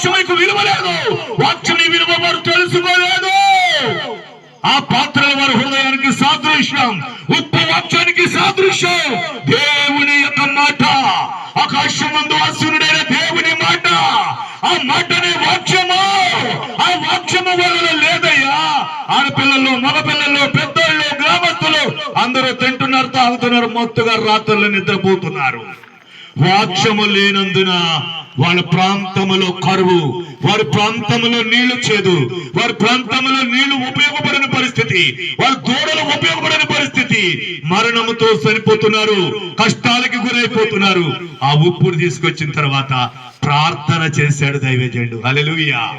వాక్యములకు విలువ లేదు వాక్యని విలువ వారు తెలుసుకోలేదు. ఆ పాత్ర వారి హృదయానికి సాదృశ్యం ఉప్పు వాక్యానికి సాదృశ్యం. దేవుని యొక్క మాట ఆకాశమందు అసురుడైన దేవుని మాట. ఆ మాటనే వాక్యము? ఆ వాక్యము వలన లేదయ్యా. ఆడపిల్లలు మగపిల్లలు పెద్దోళ్ళు గ్రామస్తులు అందరూ తింటున్నారు తాగుతున్నారు మొత్తుగా రాత్రులు నిద్రపోతున్నారు. వాక్యము లేనందున వాళ్ళ ప్రాంతములో కరువు వారి ప్రాంతములో నీళ్ళు చేదు వారి ప్రాంతంలో నీళ్ళు ఉపయోగపడని పరిస్థితి వాళ్ళ దూడలు ఉపయోగపడని పరిస్థితి. మరణముతో చనిపోతున్నారు కష్టాలకి గురైపోతున్నారు. ఆ ఉప్పును తీసుకొచ్చిన తర్వాత ప్రార్థన చేశాడు దైవజనుడు. హల్లెలూయా.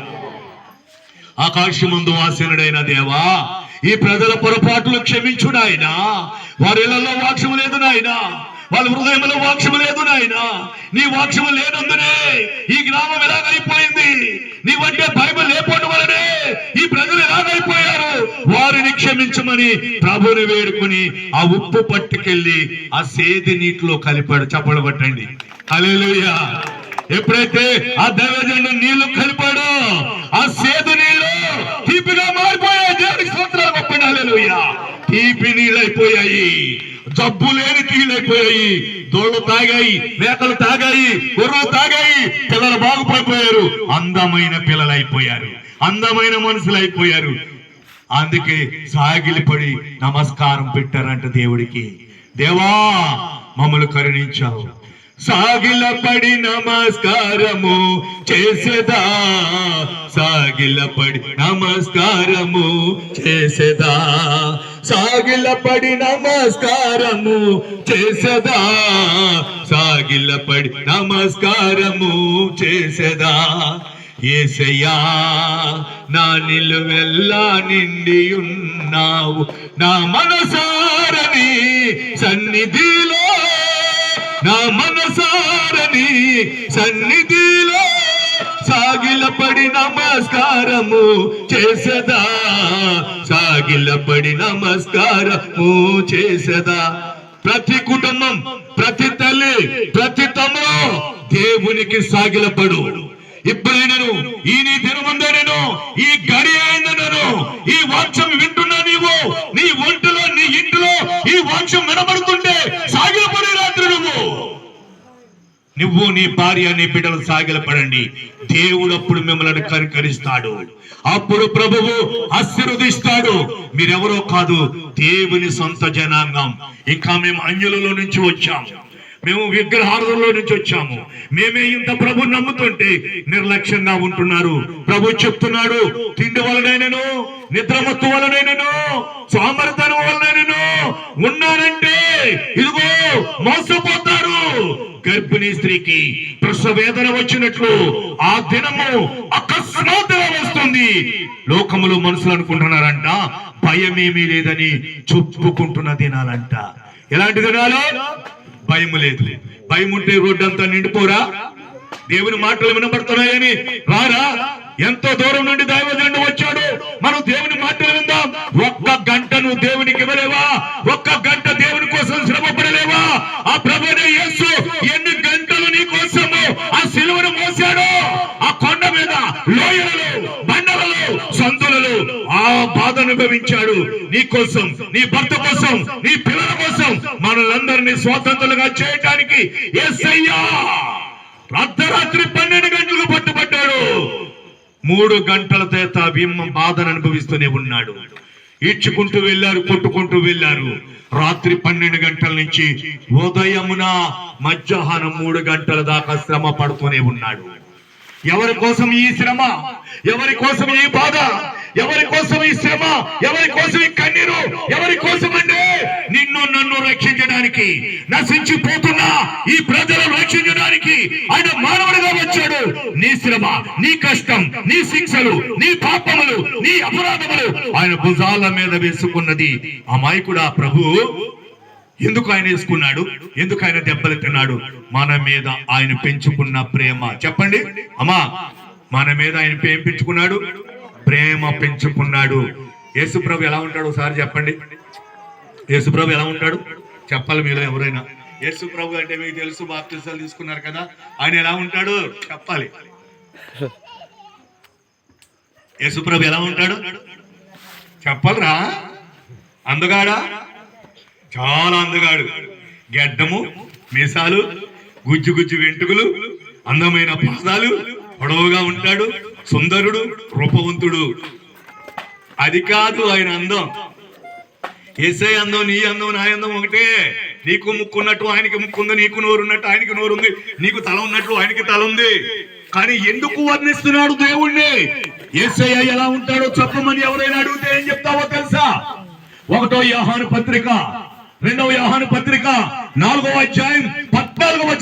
ఆకాశమందు వాసినుడైన దేవా ఈ ప్రజల పొరపాట్లు క్షమించుడాయినా నాయన వారి ఇళ్ళలో లేదు నాయనా. వాళ్ళ హృదయంలో వాక్యము లేదు నాయన. నీ వాక్యము లేనందునే ఈ గ్రామం ఎలాగైపోయింది? నీ వంటే బైబిల్ లేకపోవడం వలనే ఈ ప్రజలు ఎలాగైపోయారు? వారిని క్షమించమని ప్రభుని వేడుకుని ఆ ఉప్పు పట్టుకెళ్ళి ఆ సేది నీటిలో కలిపాడు. చప్పలు పట్టండి హల్లెలూయా. ఎప్పుడైతే ఆ దైవజనుడు నీళ్ళు కలిపాడో ఆ సేదు నీళ్ళు తీపిగా మారిపోయాయి దేవునికి స్తోత్రాలు గొప్పండి హల్లెలూయా తీపి నీళ్ళైపోయాయి. జబ్బు లేని నీళ్ళైపోయాయి దోళ్ళు తాగాయి మేకలు తాగాయి గొర్రెలు తాగాయి. పిల్లలు బాగుపడిపోయారు. అందమైన పిల్లలు అయిపోయారు అందమైన మనుషులు అయిపోయారు అందుకే సాగిలిపడి నమస్కారం పెట్టారంట దేవుడికి. దేవా మమ్మల్ని కరుణించావు. సాగిలపడి నమస్కారము చేసేదా? సాగిలపడి నమస్కారము చేసేదా? సాగిలపడి నమస్కారము చేసేదా? సాగిలపడి నమస్కారము చేసేదా? ఏసయ్యా నా నిలువెల్లా నిండి ఉన్నావు నా మనసారని సన్నిధిలో నా మనసారని సన్నిధిలో సాగిలపడి నమస్కారము చేసదా? సాగిలపడి నమస్కారము చేసదా? ప్రతి కుటుంబం ప్రతి తల్లి ప్రతి తమ్ముడు దేవునికి సాగిలపడు. ఇప్పుడైనను ఈ నీ దినముందే నేను ఈ గడి నేను ఈ వాక్యం వింటున్నా నీవు నీ ఒంటిలో నీ ఇంటిలో ఈ వాక్యం వినబడుతుంటే సాగిలపడే రాత్రి నువ్వు నువ్వు నీ భార్య నీ బిడ్డలు సాగిలపడండి దేవుడు అప్పుడు మిమ్మల్ని కరికరిస్తాడు అప్పుడు ప్రభువు ఆశీర్వదిస్తాడు. మీరెవరో కాదు దేవుని సొంత జనాంగం. ఇంకా మేము అంజలలో నుంచి వచ్చాము. మేము విగ్రహార్థంలో నుంచి వచ్చాము. మేమే ఇంత ప్రభు నమ్ముతుంటే నిర్లక్ష్యంగా ఉంటున్నారు. ప్రభు చెప్తున్నాడు తిండి వలనైనను నిద్రమత్తు వలనైనను సోమరితనం వలనైనను ఉన్నారంటే ఇదిగో మోసపోతారు. గర్భిణీ స్త్రీకి ప్రసవేదన వచ్చినట్లు ఆ దినము అకస్మాత్తుగా వస్తుంది. లోకములో మనుషులు అనుకుంటున్నారంట భయమేమీ లేదని చెప్పుకుంటున్న దినాలంట. ఎలాంటి దినాలు? భయం లేదు. భయం ఉంటే రోడ్డు అంతా నిండిపోరా? దేవుని మాటలు వినబడుతున్నాయని రారా? ఎంతో దూరం నుండి దైవజండు వచ్చాడు. మనం దేవుని మాటలు విందాం. ఒక్క గంట నువ్వు దేవునికి ఇవ్వలేవా? ఒక్క గంట దేవుని కోసం శ్రమ పడలేవా ఆ ప్రభునే యేసు ఎన్ని గంటలు నీ కోసము ఆ సిలువను మోసాడు? ఆ కొండ మీద లోయల అనుభవించాడు. నీ కోసం నీ భర్త కోసం నీ పిల్లల కోసం మనలందరినీ స్వాతంత్రులుగా చేయటానికి యేసయ్యా అర్ధరాత్రి పన్నెండు గంటలకు పట్టుబడ్డాడు. మూడు గంటల తేత భీమ బాధను అనుభవిస్తూనే ఉన్నాడు. ఈడ్చుకుంటూ వెళ్ళారు కొట్టుకుంటూ వెళ్ళారు. రాత్రి పన్నెండు గంటల నుంచి ఉదయమున మధ్యాహ్నం మూడు గంటల దాకా శ్రమ పడుతూనే ఉన్నాడు. ఎవరి కోసం ఈ శ్రమ? ఎవరి కోసం ఈ బాధ? ఎవరి కోసం ఈ శ్రమ? ఎవరి కోసం ఈ కన్నీరు? ఎవరి కోసం అంటే నిన్ను నన్ను రక్షించడానికి. నశించిపోతున్న ఈ ప్రజలను రక్షించడానికి ఆయన మానవుడిగా వచ్చాడు. నీ శ్రమ నీ కష్టం నీ శిక్షలు నీ పాపములు నీ అపరాధములు ఆయన భుజాల మీద వేసుకున్నది అమాయకుడా ప్రభు? ఎందుకు ఆయన వేసుకున్నాడు? ఎందుకు ఆయన దెబ్బలు తిన్నాడు? మన మీద ఆయన పెంచుకున్న ప్రేమ. చెప్పండి. అమ్మా మన మీద ఆయన ఏం ప్రేమ పెంచుకున్నాడు. యేసుప్రభు ఎలా ఉంటాడు ఒకసారి చెప్పండి. యేసుప్రభు ఎలా ఉంటాడు? చెప్పాలి మీరు ఎవరైనా. యేసుప్రభు అంటే మీకు తెలుసు బాప్తిసాలు తీసుకున్నారు కదా. ఆయన ఎలా ఉంటాడు? చెప్పాలి. యేసుప్రభు ఎలా ఉంటాడు? చెప్పాలరా. అందగాడా? చాలా అందగాడు. గెడ్డము మీసాలు గుజ్జు గుజ్జు వెంట్రుకలు అందమైన పాదాలు పొడవుగా ఉంటాడు. సుందరుడు రూపవంతుడు. అది కాదు ఆయన అందం. ఎస్ఐ అందం నీ అందం నా అందం ఒకటే. నీకు ముక్కు ఉన్నట్టు ఆయనకి ముక్కుంది నీకు నోరు ఉన్నట్టు ఆయనకి నోరు ఉంది నీకు తల ఉన్నట్లు ఆయనకి తల ఉంది. కానీ ఎందుకు వర్ణిస్తున్నాడు దేవుణ్ణి? ఏసయ్య ఎలా ఉంటాడో చెప్పమని ఎవరైనా అడిగితే ఏం చెప్తావో తెలుసా? ఒకటో యాహాను పత్రిక రెండవ యాహాను పత్రిక నాలుగవ అధ్యాయం పద్నాలుగవ